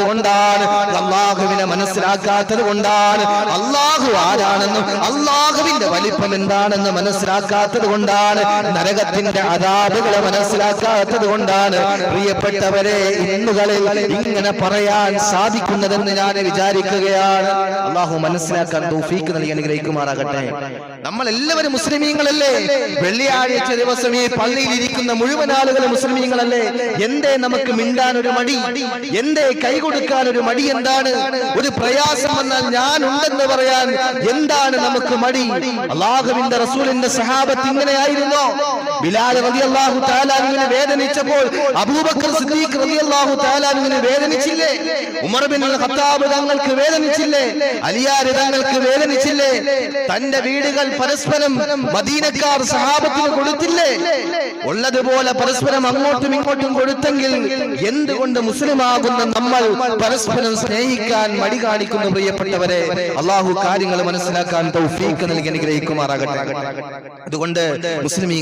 കൊണ്ടാണ് അള്ളാഹുവിനെ മനസ്സിലാക്കാത്തത് കൊണ്ടാണ് അള്ളാഹു ആരാണെന്നും അള്ളാഹുവിന്റെ വലിപ്പം എന്താണെന്ന് മനസ്സിലാക്കാത്തത് കൊണ്ടാണ് നരകത്തിന്റെ അതാപുകളെ മനസ്സിലാക്കാത്തത് കൊണ്ടാണ്. പ്രിയപ്പെട്ടവരെ ഇന്നുകളിൽ ഇങ്ങനെ പറയാൻ സാധിക്കുന്നതെന്ന് ഞാൻ വിചാരിക്കുകയാണ്. അള്ളാഹു മനസ്സിലാക്കാൻ തൗഫീക്ക് നൽകി അനുഗ്രഹിക്കുമാറാകട്ടെ. നമ്മൾ എല്ലാവരും മുസ്ലിമീങ്ങളല്ലേ? വെള്ളിയാഴ്ച ദിവസം ഈ പള്ളിയിൽ ഇരിക്കുന്ന മുഴുവൻ ആളുകളും മുസ്ലിമീങ്ങളല്ലേ? എന്തേ നമുക്ക് മിണ്ടാൻ ഒരു മടി? എന്തേ കൈ കൊടുക്കാൻ ഒരു മടി എന്താണ്? ഒരു പ്രയാസം വന്നാൽ ഞാൻ ഉണ്ടെന്ന് പറയാൻ എന്താണ് നമുക്ക് മടി? അള്ളാഹുവിന്റെ റസൂലിന്റെ സഹാബത്ത് ഇങ്ങനെയായിരുന്നോ? ബിലാൽ റളിയല്ലാഹു തആലാവിനെ വേദനിച്ചപ്പോൾ അബൂബക്കർ സിദ്ദീഖ് റളിയല്ലാഹു തആലാവിനെ വേദനിച്ചില്ലേ? ഉമർ ബിൻ ഖത്താബ് തങ്ങൾക്ക് വേദനിച്ചില്ലേ? അലിയാർ തങ്ങൾക്ക് വേദനിച്ചില്ലേ? തന്റെ വീടുകൾ പരസ്പരം മദീനക്കാർ സഹാബത്തിന് കൊടുത്തില്ലേ? ഉള്ളതുപോലെ പരസ്പരം അങ്ങോട്ടും ഇങ്ങോട്ടും കൊടുത്തെങ്കിൽ എന്തുകൊണ്ട് മുസ്ലിമാകുന്ന നമ്മൾ പരസ്പരം സ്നേഹിക്കാൻ മടി കാണിക്കുന്നു പ്രിയപ്പെട്ടവരെ? അള്ളാഹു കാര്യങ്ങൾ മനസ്സിലാക്കാൻ തൗഫീക്ക് നൽകി അനുഗ്രഹിക്കുമാറാകട്ടെ. അതുകൊണ്ട് മുസ്ലിമീ